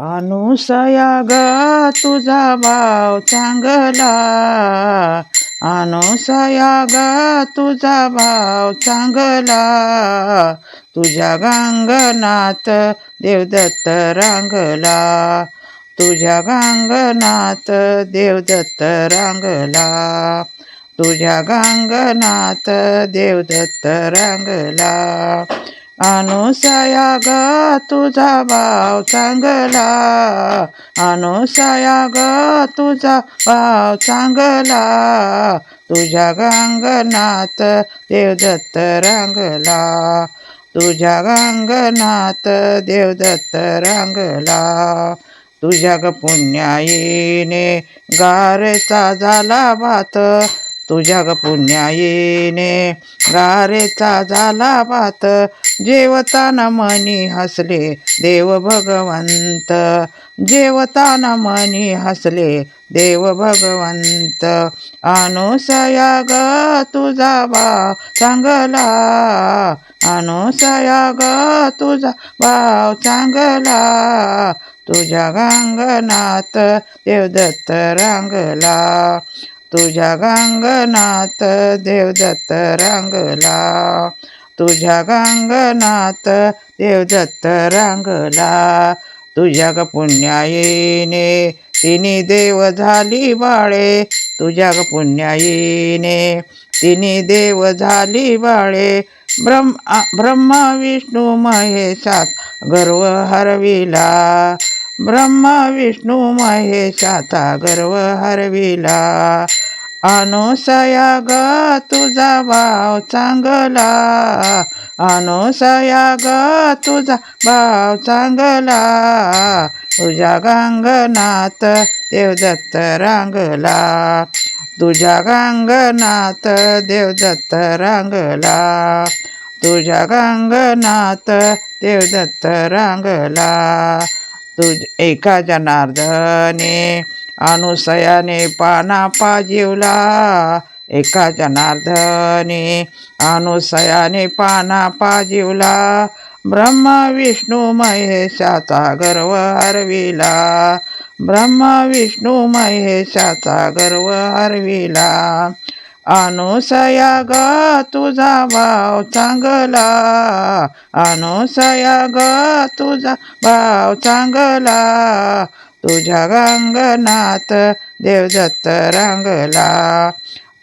अनुसया ग तुझा भाव चांगला. अनुसया ग तुझा भाव चांगला. तुझ्या गांगनात देवदत्त रांगला. तुझ्या गांगनात देवदत्त रांगला. तुझ्या गांगनात देवदत्त रांगला. अनुसया ग तुझा भाव चांगला अनुसया ग तुझा भाव चांगला तुझ्या गांगनात देवदत्त रांगला तुझ्या गांगनात देवदत्त रांगला तुझ्या ग पुण्याईने गारचा झाला भात तुझ्या ग पुण्याईने गारेचा झाला भात जेवताना मनी हसले देव भगवंत. जेवताना मनी हसले देव भगवंत. अनुसया ग तुझा भाव चांगला. अनुसया ग तुझा भाव चांगला. तुझ्या गांगनात देवदत्त रांगला. तुझ्या गांगनात देवदत्त रांगला. तुझ्या गांगनात देवदत्त रांगला. तुझ्या ग पुण्याईने तिने देव झाली बाळे. तुझ्या ग पुण्याईने तिने देव झाली बाळे. ब्रह्म ब्रह्मा विष्णू महेशात गर्व हरविला. ब्रह्मा विष्णू महेशाचा गर्व हरविला. अनुसया ग तुझा भाव चांगला. अनुसया ग तुझा भाव चांगला. तुझ्या गांगनात देवदत्त रांगला. तुझ्या गांगनात देवदत्त रांगला. तुझ्या गांगनात देवदत्त रांगला. तुझ एका जनार्दने अनुसयाने पाना पाजिवला. एका जनार्दने अनुसयाने पाना पाजिवला. ब्रह्मा विष्णू महेशाचा गर्व हरविला. ब्रह्मा विष्णू महेशाचा गर्व हरविला. अनुसया ग तुझा भाव चांगला. अनुसया ग तुझा भाव चांगला. तुझ्या गांगनात देवदत्त रांगला.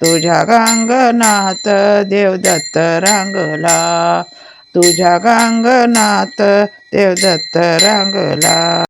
तुझ्या गांगनात देवदत्त रांगला. तुझ्या गांगनात देवदत्त रांगला.